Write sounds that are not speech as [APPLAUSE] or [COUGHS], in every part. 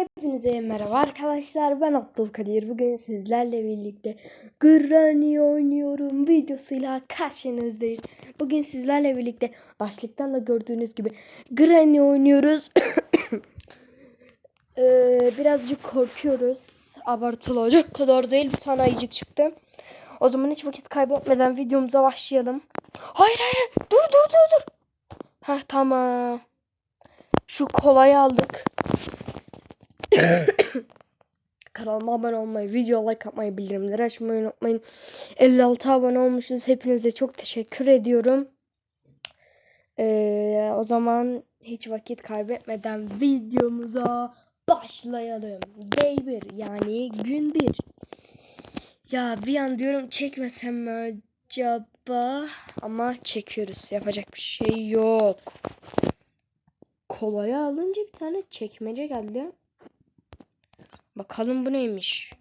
Hepinize merhaba arkadaşlar. Ben Abdülkadir. Bugün sizlerle birlikte Granny oynuyorum videosuyla karşınızdayız. Bugün sizlerle birlikte başlıktan da gördüğünüz gibi Granny oynuyoruz. [COUGHS] ee, birazcık korkuyoruz. Abartılacak kadar değil. Bir tane ayıcık çıktı. O zaman hiç vakit kaybetmeden videomuza başlayalım. Hayır hayır. Dur dur dur dur. Heh tamam. Şu kolayı aldık. [COUGHS] Kanalıma abone olmayı, video like atmayı, bildirimleri açmayı unutmayın. 56 abone olmuşuz. Hepinize çok teşekkür ediyorum. Ee, o zaman hiç vakit kaybetmeden videomuza başlayalım. Day 1 yani gün 1. Ya bir an diyorum çekmesem mi acaba? Ama çekiyoruz. Yapacak bir şey yok. Kolaya alınca bir tane çekmece geldi. Bakalım bu neymiş.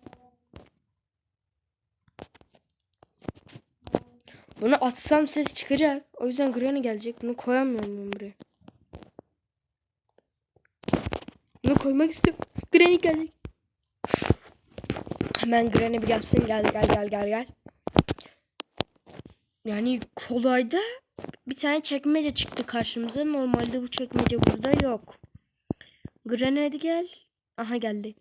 Bunu atsam ses çıkacak. O yüzden Granny gelecek. Bunu koyamıyorum ben buraya. Bunu koymak istiyorum. Granny gelecek. Hemen Granny bir gelsin. Gel gel gel gel gel. Yani kolayda bir tane çekmece çıktı karşımıza. Normalde bu çekmece burada yok. Granny hadi gel. Aha geldi.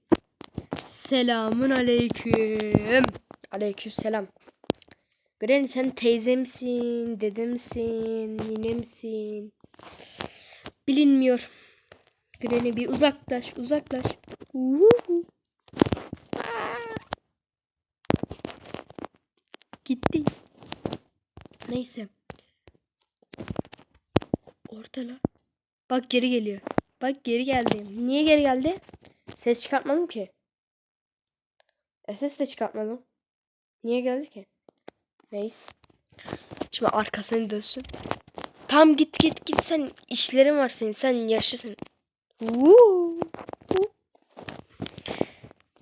Selamun aleyküm. Aleyküm selam. Granny sen teyzemsin, dedemsin, ninemsin. Bilinmiyor. Granny bir uzaklaş, uzaklaş. Aa! Gitti. Neyse. Ortala. Bak geri geliyor. Bak geri geldi. Niye geri geldi? Ses çıkartmadım ki. E, ses de çıkartmadım. Niye geldi ki? Neyse. Şimdi arkasını dönsün. Tam git git git sen işlerin var senin. Sen yaşlısın.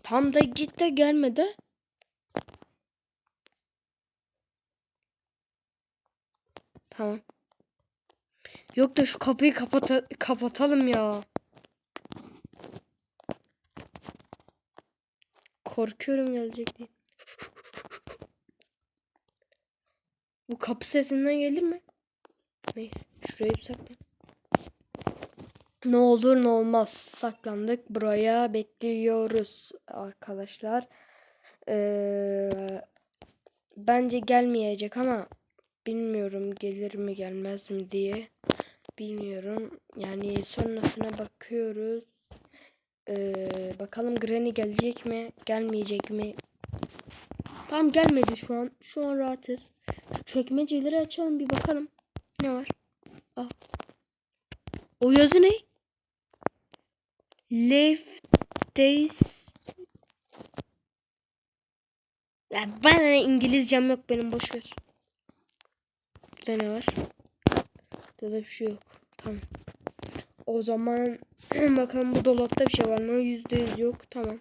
Tam da git de gelmedi. Tamam. Yok da şu kapıyı kapata kapatalım ya. Korkuyorum gelecek diye. Bu kapı sesinden gelir mi? Neyse. Şurayı bir sakla. Ne olur ne olmaz. Saklandık. Buraya bekliyoruz arkadaşlar. Ee, bence gelmeyecek ama bilmiyorum gelir mi gelmez mi diye. Bilmiyorum. Yani sonrasına bakıyoruz. Ee, bakalım Granny gelecek mi? Gelmeyecek mi? Tam gelmedi şu an. Şu an rahatız. Şu çekmeceleri açalım bir bakalım. Ne var? Aa. O yazı ne? Left days. Ya bana İngilizcem yok benim boş ver. Burada ne var? Burada da bir şey yok. Tamam. O zaman [CLEARS THROAT] bakalım bu dolapta bir şey var mı? Yüzde yüz yok. Tamam.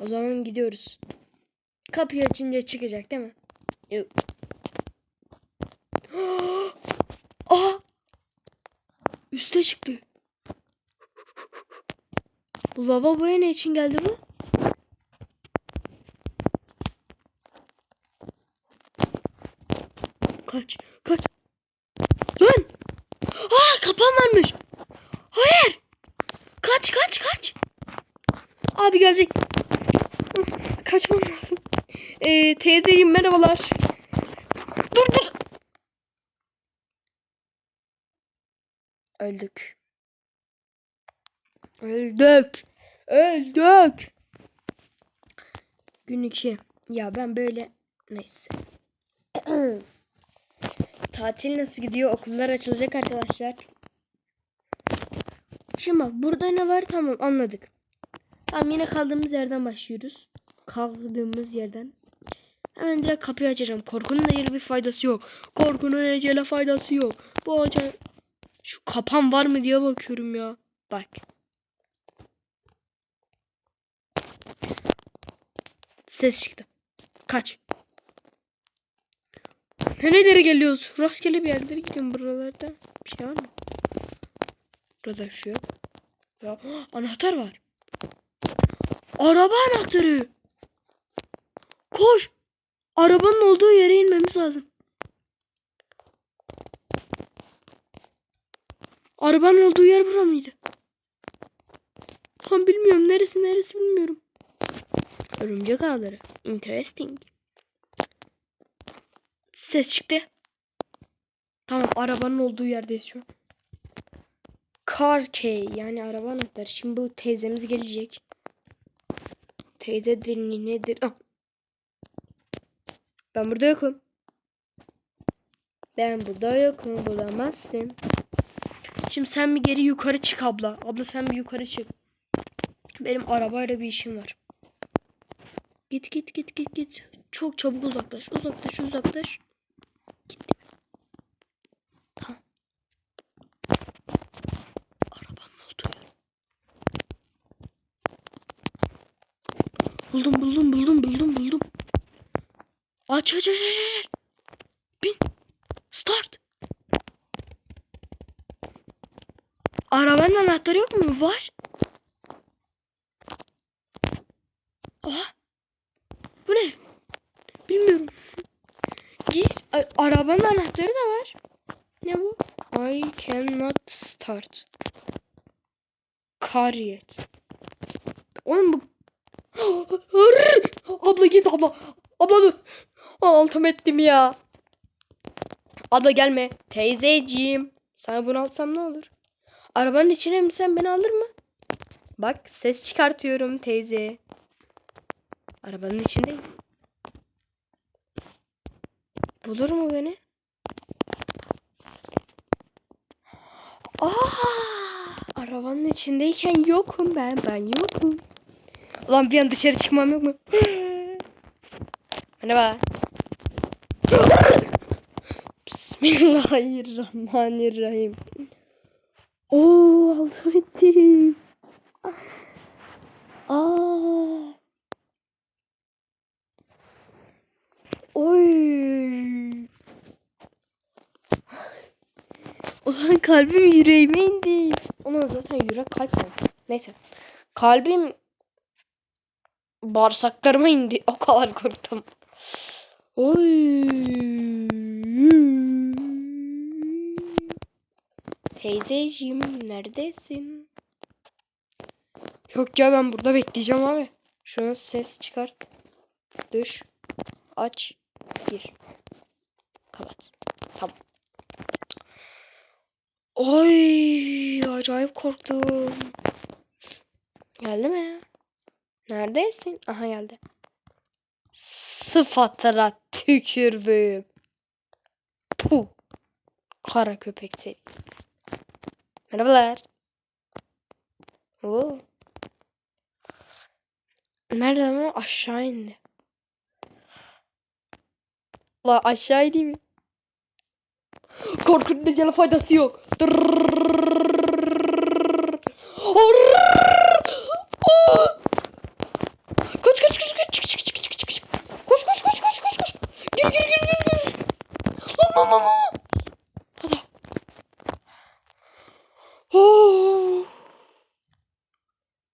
O zaman gidiyoruz. Kapıyı açınca çıkacak değil mi? Yok. [GASPS] Aa! Üste çıktı. Bu lavaboya ne için geldi bu? Kaç, kaç. Kapan varmış. Hayır. Kaç, kaç, kaç. Abi gelecek. Kaçmam lazım. Ee, teyzeciğim merhabalar. Dur dur. Öldük. Öldük. Öldük. Gün iki. Ya ben böyle neyse. [CLEARS THROAT] Tatil nasıl gidiyor? Okullar açılacak arkadaşlar. Şimdi bak burada ne var? Tamam anladık. Tamam yine kaldığımız yerden başlıyoruz. Kaldığımız yerden. Hemen direkt kapıyı açacağım. Korkunun ecele bir faydası yok. Korkunun ecele faydası yok. Bu ağaca... Şu kapan var mı diye bakıyorum ya. Bak. Ses çıktı. Kaç. Nerelere geliyoruz? Rastgele bir yerlere gidiyorum buralarda. Bir şey var mı? Burada bir şey yok. Ya anahtar var. Araba anahtarı. Koş. Arabanın olduğu yere inmemiz lazım. Arabanın olduğu yer bura mıydı? Tam bilmiyorum. Neresi neresi bilmiyorum. Örümcek ağları. Interesting. Ses çıktı. Tamam arabanın olduğu yerdeyiz şu an. Car key yani araba anahtarı. Şimdi bu teyzemiz gelecek. Teyze dilini nedir? Ah. Ben burada yokum. Ben burada yokum bulamazsın. Şimdi sen bir geri yukarı çık abla. Abla sen bir yukarı çık. Benim arabayla bir işim var. Git git git git git. Çok çabuk uzaklaş. Uzaklaş uzaklaş. Gitti. Tamam. Arabanın olduğu yer. Buldum buldum buldum buldum buldum. Aç aç aç aç aç. Bin. Start. Arabanın anahtarı yok mu? Var. Aha. Bu ne? Bilmiyorum. Git. A- arabanın anahtarı da var. Ne bu? I cannot start. Car yet. Oğlum bu... abla git abla. Abla dur. Altım ettim ya. Abla gelme. Teyzeciğim. Sana bunu alsam ne olur? Arabanın içine mi sen beni alır mı? Bak ses çıkartıyorum teyze. Arabanın içindeyim. Bulur mu beni? Aa! Arabanın içindeyken yokum ben. Ben yokum. Ulan bir an dışarı çıkmam yok mu? Merhaba. Bismillahirrahmanirrahim. Oo aldım ettim. Aa. Oy. Ulan kalbim yüreğime indi. Ona zaten yürek kalp mi? Neyse. Kalbim bağırsaklarıma indi. O kadar korktum. Oy. Teyzeciğim neredesin? Yok ya ben burada bekleyeceğim abi. Şunu ses çıkart. Düş. Aç. Gir. Kapat. Tamam. Oy acayip korktum. Geldi mi? Neredesin? Aha geldi. Sıfatlara tükürdüm. Puh. Kara köpek seni. Merhabalar. Oo. Nerede ama aşağı indi. La aşağı indi mi? Korkunun necele faydası yok. Dırrrr. Aa! Koş koş koş koş çık çık çık çık çık çık. Koş koş koş koş koş koş. Gir gir gir gir gir. Lan lan lan lan. Hadi. Oh.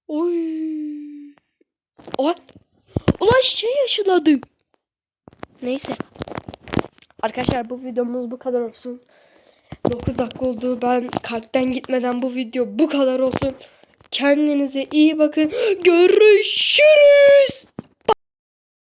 Oy. Ulan. Ulan şey yaşadı. Neyse. Arkadaşlar bu videomuz bu kadar olsun. 9 dakika oldu. Ben kalpten gitmeden bu video bu kadar olsun. Kendinize iyi bakın. [GASPS] Görüşürüz.